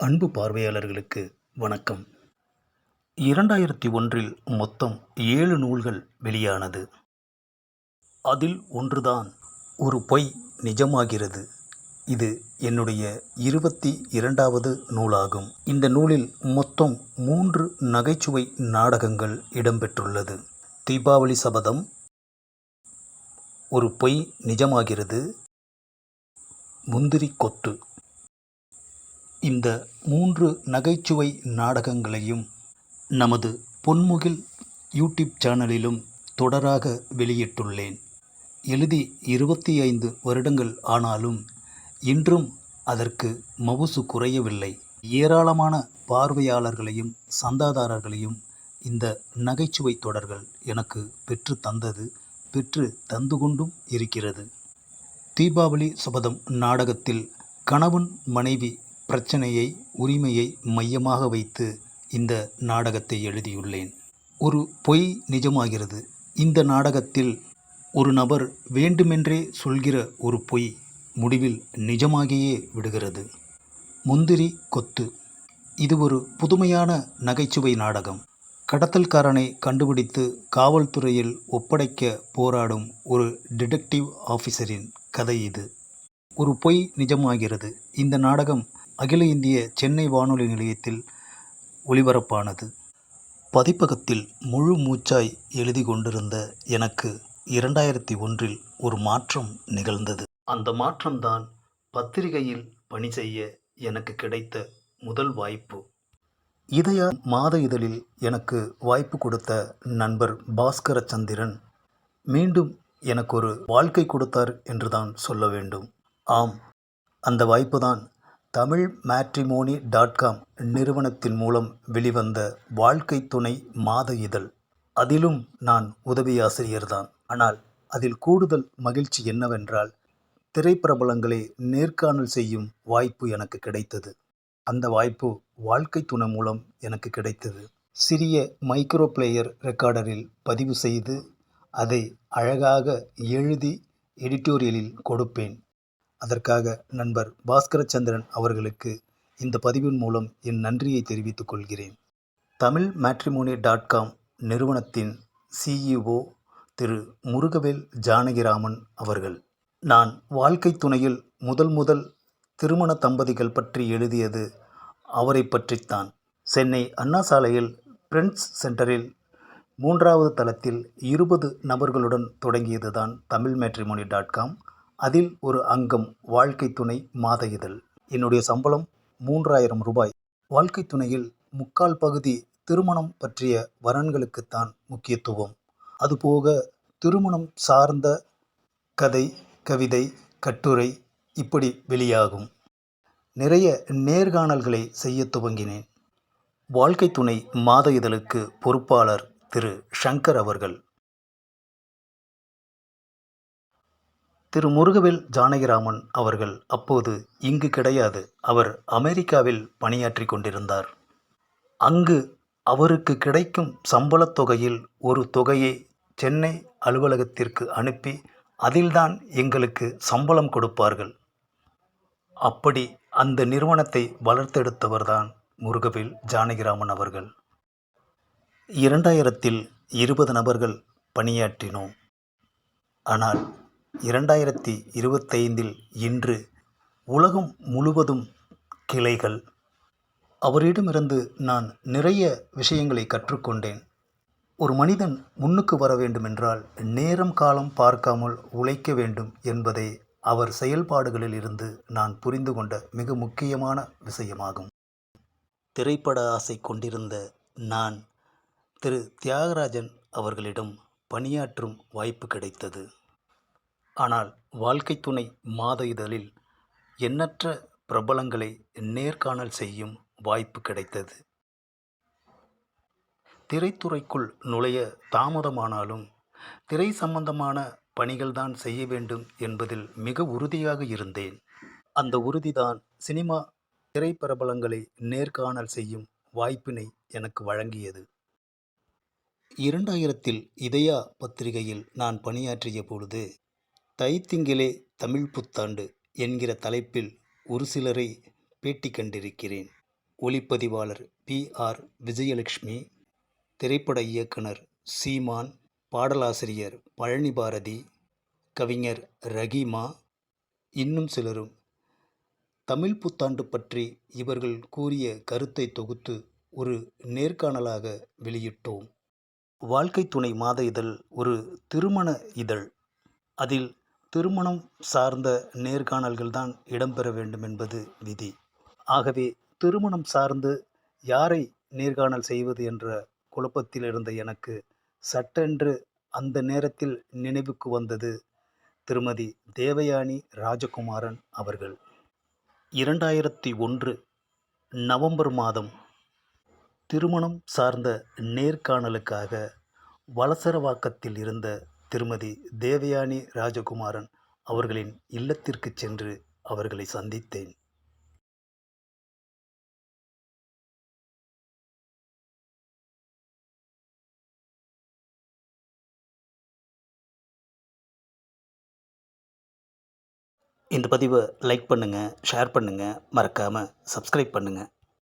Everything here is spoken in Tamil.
அன்பு பார்வையாளர்களுக்கு வணக்கம். இரண்டாயிரத்தி ஒன்றில் மொத்தம் ஏழு நூல்கள் வெளியானது. அதில் ஒன்றுதான் ஒரு பொய் நிஜமாகிறது. இது என்னுடைய இருபத்தி இரண்டாவது நூலாகும். இந்த நூலில் மொத்தம் மூன்று நகைச்சுவை நாடகங்கள் இடம்பெற்றுள்ளது. தீபாவளி சபதம் ஒரு பொய் நிஜமாகிறது. முந்திரி கொத்து இந்த மூன்று நகைச்சுவை நாடகங்களையும் நமது பொன்முகில் யூடியூப் சேனலிலும் தொடராக வெளியிட்டுள்ளேன். எழுதி இருபத்தி ஐந்து வருடங்கள் ஆனாலும் இன்றும் அதற்கு மவுசு குறையவில்லை. ஏராளமான பார்வையாளர்களையும் சந்தாதாரர்களையும் இந்த நகைச்சுவை தொடர்கள் எனக்கு பெற்று தந்தது பெற்று தந்து கொண்டும் இருக்கிறது. தீபாவளி சபதம் நாடகத்தில் கணவன் மனைவி பிரச்சனையை உரிமையை மையமாக வைத்து இந்த நாடகத்தை எழுதியுள்ளேன். ஒரு பொய் நிஜமாகிறது. இந்த நாடகத்தில் ஒரு நபர் வேண்டுமென்றே சொல்கிற ஒரு பொய் முடிவில் நிஜமாகியே விடுகிறது. முந்திரி கொத்து. இது ஒரு புதுமையான நகைச்சுவை நாடகம். கடத்தல்காரனை கண்டுபிடித்து காவல்துறையில் ஒப்படைக்க போராடும் ஒரு டிடெக்டிவ் ஆஃபீஸரின் கதை இது. ஒரு பொய் நிஜமாகிறது. இந்த நாடகம் அகில இந்திய சென்னை வானொலி நிலையத்தில் ஒளிபரப்பானது. பதிப்பகத்தில் முழு மூச்சாய் எழுதி கொண்டிருந்த எனக்கு இரண்டாயிரத்தி ஒன்றில் ஒரு மாற்றம் நிகழ்ந்தது. அந்த மாற்றம்தான் பத்திரிகையில் பணி செய்ய எனக்கு கிடைத்த முதல் வாய்ப்பு. இதய மாத இதழில் எனக்கு வாய்ப்பு கொடுத்த நண்பர் பாஸ்கர சந்திரன் மீண்டும் எனக்கு ஒரு வாழ்க்கை கொடுத்தார் என்று தான் சொல்ல வேண்டும். ஆம் அந்த வாய்ப்பு தான் தமிழ் மேட்ரிமோனி டாட் காம் நிறுவனத்தின் மூலம் வெளிவந்த வாழ்க்கை துணை மாத இதழ். அதிலும் நான் உதவி ஆசிரியர்தான். ஆனால் அதில் கூடுதல் மகிழ்ச்சி என்னவென்றால் திரைப்பிரபலங்களை நேர்காணல் செய்யும் வாய்ப்பு எனக்கு கிடைத்தது. அந்த வாய்ப்பு வாழ்க்கை துணை மூலம் எனக்கு கிடைத்தது. சிறிய மைக்ரோ பிளேயர் ரெக்கார்டரில் பதிவு செய்து அதை அழகாக எழுதி எடிட்டோரியலில் கொடுப்பேன். அதற்காக நண்பர் பாஸ்கரச்சந்திரன் அவர்களுக்கு இந்த பதிவின் மூலம் என் நன்றியை தெரிவித்துக் கொள்கிறேன். தமிழ் மேட்ரிமோனி டாட் காம் நிறுவனத்தின் சிஇஓ திரு முருகவேல் ஜானகிராமன் அவர்கள். நான் வாழ்க்கை துணையில் முதல் முதல் திருமண தம்பதிகள் பற்றி எழுதியது அவரை பற்றித்தான். சென்னை அண்ணா சாலையில் பிரின்ஸ் சென்டரில் மூன்றாவது தளத்தில் இருபது நபர்களுடன் தொடங்கியது தான் தமிழ் மேட்ரிமோனி டாட் காம். அதில் ஒரு அங்கம் வாழ்க்கை துணை மாத இதழ் என்னுடைய சம்பளம் மூன்றாயிரம் ரூபாய். வாழ்க்கை துணையில் முக்கால் பகுதி திருமணம் பற்றிய வரன்களுக்குத்தான் முக்கியத்துவம். அதுபோக திருமணம் சார்ந்த கதை கவிதை கட்டுரை இப்படி வெளியாகும். நிறைய நேர்காணல்களை செய்ய துவங்கினேன். வாழ்க்கை துணை மாத இதழுக்கு பொறுப்பாளர் திரு சங்கர் அவர்கள் திரு முருகவேல் ஜானகிராமன் அவர்கள் அப்போது இங்கு கிடையாது. அவர் அமெரிக்காவில் பணியாற்றி கொண்டிருந்தார். அங்கு அவருக்கு கிடைக்கும் சம்பளத் தொகையில் ஒரு தொகையை சென்னை அலுவலகத்திற்கு அனுப்பி அதில்தான் எங்களுக்கு சம்பளம் கொடுப்பார்கள். அப்படி அந்த நிறுவனத்தை வளர்த்தெடுத்தவர்தான் முருகவேல் ஜானகிராமன் அவர்கள். இரண்டாயிரத்தில் இருபது நபர்கள் பணியாற்றினோம். ஆனால் இரண்டாயிரத்தி இருபத்தைந்தில் இன்று உலகம் முழுவதும் கிளைகள். அவரிடமிருந்து நான் நிறைய விஷயங்களை கற்றுக்கொண்டேன். ஒரு மனிதன் முன்னுக்கு வர வேண்டுமென்றால் நேரம் காலம் பார்க்காமல் உழைக்க வேண்டும் என்பதை அவர் செயல்பாடுகளில் இருந்து நான் புரிந்து கொண்ட மிக முக்கியமான விஷயமாகும். திரைப்பட ஆசை கொண்டிருந்த நான் திரு தியாகராஜன் அவர்களிடம் பணியாற்றும் வாய்ப்பு கிடைத்தது. ஆனால் வாழ்க்கை துணை மாத இதழில் எண்ணற்ற பிரபலங்களை நேர்காணல் செய்யும் வாய்ப்பு கிடைத்தது. திரைத்துறைக்குள் நுழைய தாமதமானாலும் திரை சம்பந்தமான பணிகள்தான் செய்ய வேண்டும் என்பதில் மிக உறுதியாக இருந்தேன். அந்த உறுதிதான் சினிமா திரைப்பிரபலங்களை நேர்காணல் செய்யும் வாய்ப்பினை எனக்கு வழங்கியது. இரண்டாயிரத்தில் இதயா பத்திரிகையில் நான் பணியாற்றிய பொழுது தைத்திங்கிலே தமிழ் புத்தாண்டு என்கிற தலைப்பில் ஒரு சிலரை பேட்டி கண்டிருக்கிறேன். ஒளிப்பதிவாளர் பி. ஆர். விஜயலட்சுமி திரைப்பட இயக்குனர் சீமான் பாடலாசிரியர் பழனி பாரதி கவிஞர் ரஹீமா இன்னும் சிலரும். தமிழ் புத்தாண்டு பற்றி இவர்கள் கூறிய கருத்தை தொகுத்து ஒரு நேர்காணலாக வெளியிட்டோம். வாழ்க்கை துணை மாத இதழ் ஒரு திருமண இதழ். அதில் திருமணம் சார்ந்த நேர்காணல்கள் தான் இடம்பெற வேண்டும் என்பது விதி. ஆகவே திருமணம் சார்ந்து யாரை நேர்காணல் செய்வது என்ற குழப்பத்தில் இருந்த எனக்கு சட்டென்று அந்த நேரத்தில் நினைவுக்கு வந்தது திருமதி தேவயானி ராஜகுமாரன் அவர்கள். இரண்டாயிரத்தி ஒன்று நவம்பர் மாதம் திருமணம் சார்ந்த நேர்காணலுக்காக வலசரவாக்கத்தில் இருந்த திருமதி தேவயானி ராஜகுமாரன் அவர்களின் இல்லத்திற்கு சென்று அவர்களை சந்தித்தேன். இந்த பதிவை லைக் பண்ணுங்கள் ஷேர் பண்ணுங்கள் மறக்காமல் சப்ஸ்கிரைப் பண்ணுங்கள்